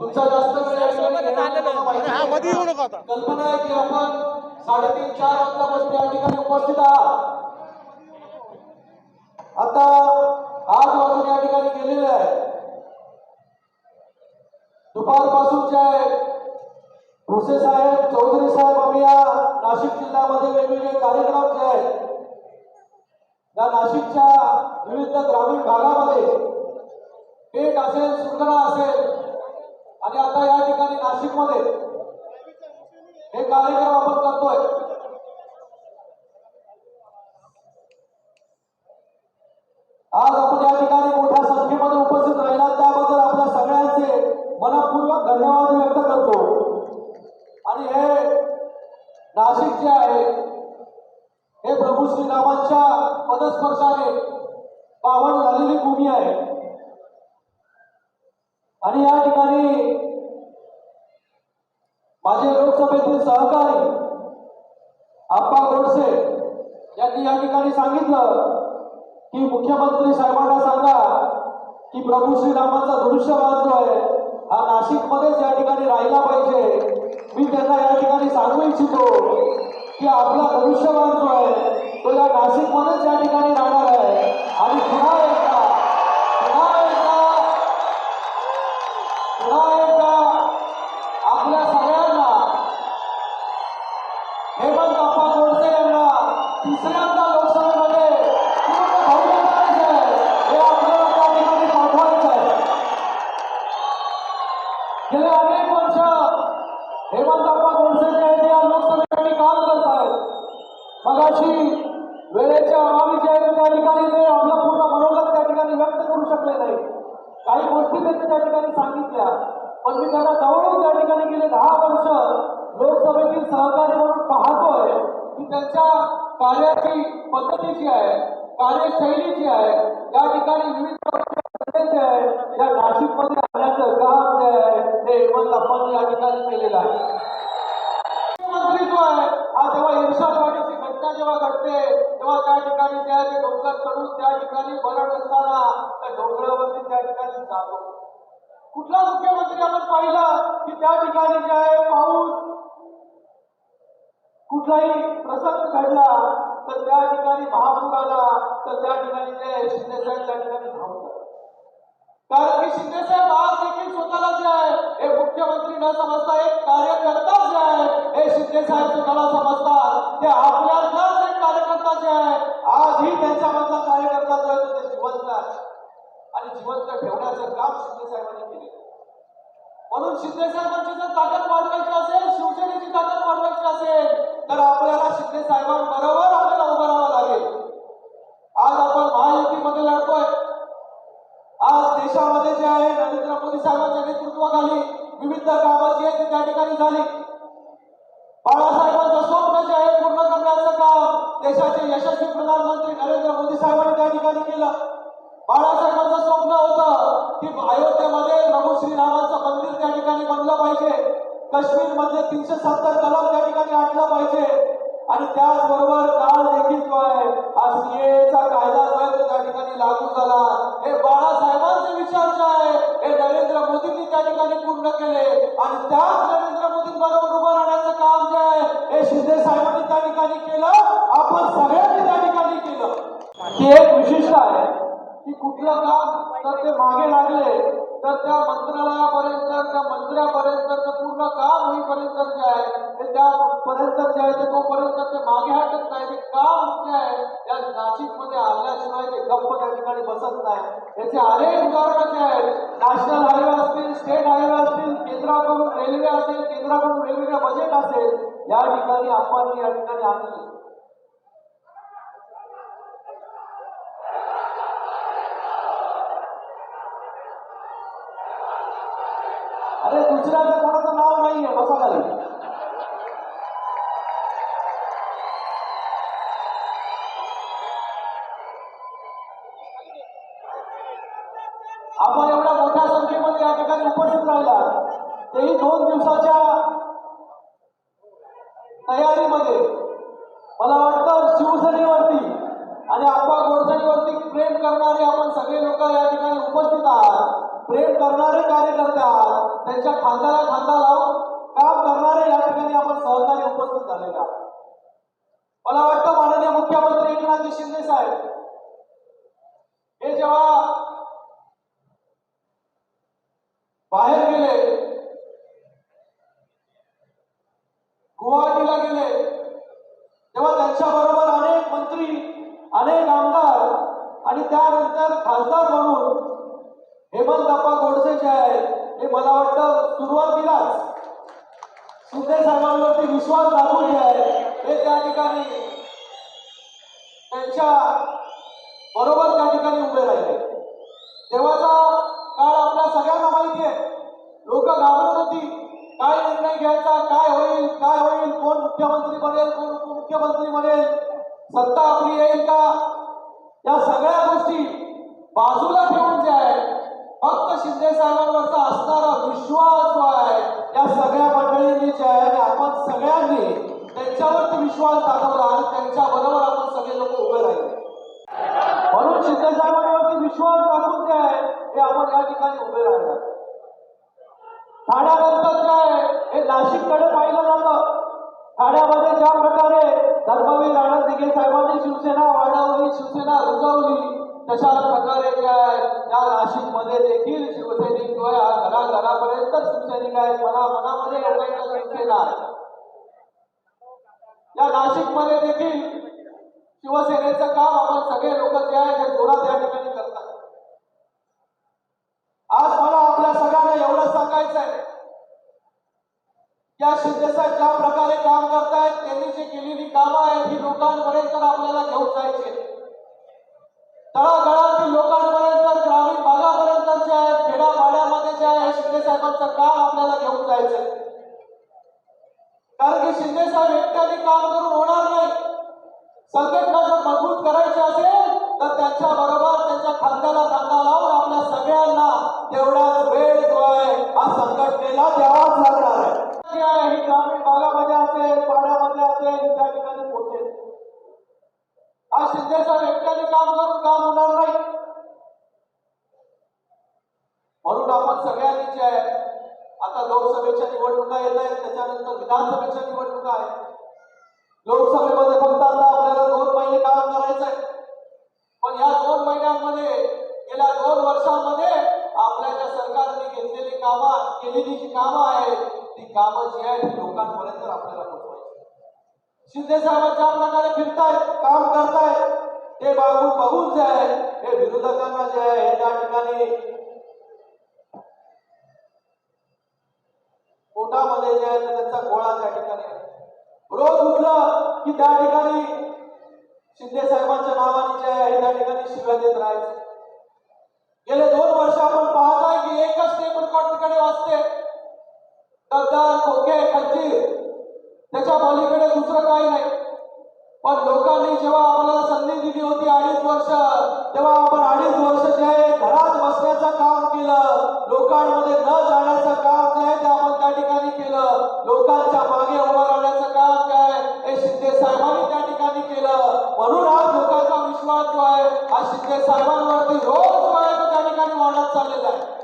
तुमचा जास्त वेळ कल्पना आहे की आपण साडेतीन चार वाजल्यापासून या ठिकाणी उपस्थित आहात. आता आठ वाजून या ठिकाणी गेलेले आहे. दुपारपासून जे भुसे साहेब चौधरी साहेब आम्ही या नाशिक जिल्ह्यामध्ये वेगवेगळे कार्यक्रम जे आहेत या नाशिकच्या विविध ग्रामीण भागामध्ये. पेठ असेल सुंदरा असेल आणि आता या ठिकाणी नाशिकमध्ये हे कार्यक्रम आपण करतोय. आज आपण या ठिकाणी मोठ्या संख्येमध्ये उपस्थित राहिला त्याबद्दल आपल्या सगळ्यांचे मनपूर्वक धन्यवाद व्यक्त करतो. आणि हे नाशिक जे आहे हे प्रभू श्रीरामांच्या पदस्पर्शाने पावन झालेली भूमी आहे. आणि या ठिकाणी माझे लोकसभेतील सहकारी आप्पा गोडसे यांनी या ठिकाणी सांगितलं की मुख्यमंत्री साहेबांना सांगा की प्रभू श्रीरामांचा दृश्यवाद जो आहे हा नाशिकमध्येच या ठिकाणी राहिला पाहिजे. मी त्यांना या ठिकाणी सांगू इच्छितो की आपला धनुष्यबाण जो आहे तो या नाशिकमध्येच या ठिकाणी राहणार आहे. आणि पुन्हा एकदा पुन्हा एकदा आपल्या सगळ्यांना हेमंत अप्पा गोडसे यांना तिसऱ्यांदा लोकसभेमध्ये पूर्ण बहुमत करायचं आहे हे आपल्याला त्या ठिकाणी पाठवायचं आहे गेले अनेक वर्ष हेमंत अप्पा गोडसे जे आहेत ते या लोकसभेसाठी काम करत आहेत मगाशी वेळेच्या अभावी जे आहे ते त्या ठिकाणी ते आपलं पूर्ण मनोगत त्या ठिकाणी व्यक्त करू शकले नाही काही गोष्टी त्यांनी त्या ठिकाणी सांगितल्या पण मी त्यांना जवळून त्या ठिकाणी गेले. दहा वर्ष लोकसभेतील सहकारी म्हणून पाहतोय की त्यांच्या कार्याची पद्धती जी आहे कार्यशैली जी आहे. या ठिकाणी विविध आहे. या नाशिकमध्ये आणण्याचं काम जे आहे ते हेमंत आपण या ठिकाणी केलेलं आहे. मुख्यमंत्री जो आहे हा जेव्हा इर्षादवाडीची घटना जेव्हा घडते तेव्हा त्या ठिकाणी जे आहे ते डोंगर चढून त्या ठिकाणी बरड असताना त्या डोंगरावरती त्या ठिकाणी जातो. कुठला मुख्यमंत्री आपण पाहिला की त्या ठिकाणी जे आहे पाऊस? कुठलाही प्रसंग घडला तर त्या ठिकाणी महापूर आला तर त्या ठिकाणी जे शिंदे साहेब त्या ठिकाणी धावतात कारण की शिंदे साहेब आज देखील स्वतःला जे आहे हे मुख्यमंत्री न समजता एक कार्यकर्ता जे आहे हे शिंदे साहेब स्वतःला समजतात. ते आपल्यातलाच एक कार्यकर्ता जे आहे आजही त्यांच्यामधला कार्यकर्ता जो आहे तो ते जिवंत आहे जिवंत ठेवण्याचं काम शिंदे साहेबांनी केले म्हणून शिंदे साहेबांची जर ताकद वाढवायची असेल शिवसेनेची ताकद वाढवायची असेल तर आपल्याला शिंदे साहेबांबरोबर आपल्याला उभं राहावं लागेल. आज आपण महायुतीमध्ये लढतोय. आज देशामध्ये जे आहे नरेंद्र मोदी साहेबांच्या नेतृत्वाखाली विविध कामं जी आहेत ती त्या ठिकाणी झाली. बाळासाहेबांचं स्वप्न जे आहे पूर्ण करण्याचं काम देशाचे यशस्वी प्रधानमंत्री नरेंद्र मोदी साहेबांनी त्या ठिकाणी केलं. बाळासाहेबांचं स्वप्न होतं की अयोध्येमध्ये प्रभू श्रीरामाचं मंदिर त्या ठिकाणी बनलं पाहिजे. काश्मीरमध्ये तीनशे सत्तर कलम त्या ठिकाणी आणलं पाहिजे. आणि त्याचबरोबर काल देखील जो आहे. हा सीएचा कायदा जो आहे तो त्या ठिकाणी लागू झाला. हे बाळासाहेबांचे विचार जे आहे हे नरेंद्र मोदींनी त्या ठिकाणी पूर्ण केले. आणि त्याच नरेंद्र मोदींबरोबर उभं राहण्याचं काम जे आहे हे शिंदे साहेबांनी त्या ठिकाणी केलं. आपण सगळ्यांनी त्या ठिकाणी केलं. की एक की का? तर ते मागे लागले. तर त्या मंत्रालयापर्यंत त्या मंत्र्यापर्यंत ते पूर्ण काम होईपर्यंत जे आहे. ते त्यापर्यंत जे आहे ते तोपर्यंत ते मागे हटत नाही. ते काम जे आहे या नाशिकमध्ये आल्याशिवाय ते गप्प त्या ठिकाणी बसत नाही. याचे अनेक उदाहरणं जे आहेत नॅशनल हायवे असतील स्टेट हायवे असतील केंद्राकडून रेल्वे असेल केंद्राकडून वेगवेगळे बजेट असेल या ठिकाणी आपण या ठिकाणी आणली. अरे दुसऱ्याचं कोणाचं नाव नाहीये बसा खाली. आपण एवढ्या मोठ्या संख्येमध्ये या ठिकाणी उपस्थित राहिला तेही दोन दिवसाच्या तयारीमध्ये. मला वाटतं शिवसेनेवरती आणि आप्पा गोडसेवरती प्रेम करणारे आपण सगळे लोक या ठिकाणी उपस्थित आहात. प्रेम करणारे कार्यकर्ते आहात त्यांच्या खांद्याला खांदा लावून काम करणारे या ठिकाणी आपण सहकारी उपस्थित झालेले आहात. मला वाटतं माननीय मुख्यमंत्री एकनाथजी शिंदे साहेब हे जेव्हा बाहेर गेले गुवाहाटीला गेले तेव्हा त्यांच्या बरोबर अनेक मंत्री अनेक आमदार आणि त्यानंतर खासदार म्हणून हेमंतप्पा गोडसे जे आहेत हे मला वाटतं सुरुवातीलाच शिंदे विश्वास दाखवून आहे हे त्या ठिकाणी त्यांच्या बरोबर त्या ठिकाणी उभे राहिले. तेव्हाचा काळ आपल्या सगळ्यांना माहिती आहे. लोक घाबरत होती. काय निर्णय घ्यायचा काय होईल काय होईल कोण मुख्यमंत्री बनेल कोण उपमुख्यमंत्री बनेल सत्ता आपली येईल का? या सगळ्या गोष्टी बाजूला ठेवून जे आहे फक्त शिंदे साहेबांवरचा असणारा विश्वास दाखवला आणि त्यांच्या बरोबर आपण सगळे लोक उभे राहिले. म्हणून शिंदे साहेबांवरती विश्वास दाखवून जे आहे हे आपण या ठिकाणी उभे राहिला. ठाण्यानंतर काय हे नाशिककडे पाहिलं जातं. ठाण्यामध्ये ज्या प्रकारे धर्मवीर राणा दिघे साहेबांनी शिवसेना वाढवली शिवसेना रुजवली तशाच प्रकारे काय या नाशिकमध्ये देखील शिवसैनिक जो घराघरापर्यंत शिवसैनिक आहेत. मना मनामध्ये लोकांच्या शिवसेना आहे या नाशिकमध्ये देखील शिवसेनेचं काम आपण सगळे लोक जे आहे ते जोरात या ठिकाणी करतात. आज मला आपल्या सगळ्यांना एवढं सांगायचं आहे या शिंदेचा ज्या प्रकारे संघटना जर मजबूत करायची असेल तर त्यांच्या बरोबर त्यांच्या खांद्याला खांदा लावून आपल्या सगळ्यांना तेवढाच वेळ जो आहे हा संघटनेला द्यावाच लागणार आहे. ही ग्रामीण भागामध्ये असेल पाड्यामध्ये असेल त्या ठिकाणी पोहोचेल. हा शिंदे साहेब एकट्याने काम करून काम होणार नाही. म्हणून आपण सगळ्यांनी जे आहे आता लोकसभेच्या निवडणुका येत आहेत त्याच्यानंतर विधानसभेच्या निवडणुका आहेत. लोकसभेमध्ये कामं जी लोकांपर्यंत आपल्याला पोहोचवायचे. शिंदे साहेब ज्या प्रकारे फिरतायत काम करतायत ते बाबू बघून जे आहे हे विरोधकांना जे आहे हे त्या ठिकाणी पोटामध्ये जे आहे त्यांचा गोळा त्या ठिकाणी रोज उठलं की त्या ठिकाणी शिंदे साहेबांच्या नावाने जे आहे त्या ठिकाणी शिव्या देत राहायचे. लोकांमध्ये न जाण्याचं काम काय ते आपण त्या ठिकाणी केलं? लोकांच्या मागे उभं राहण्याचं काम काय? हे शिंदे साहेबांनी त्या ठिकाणी केलं. म्हणून आज लोकांचा विश्वास जो आहे हा शिंदे साहेबांवरती रोज त्या ठिकाणी वाढत चाललेला आहे.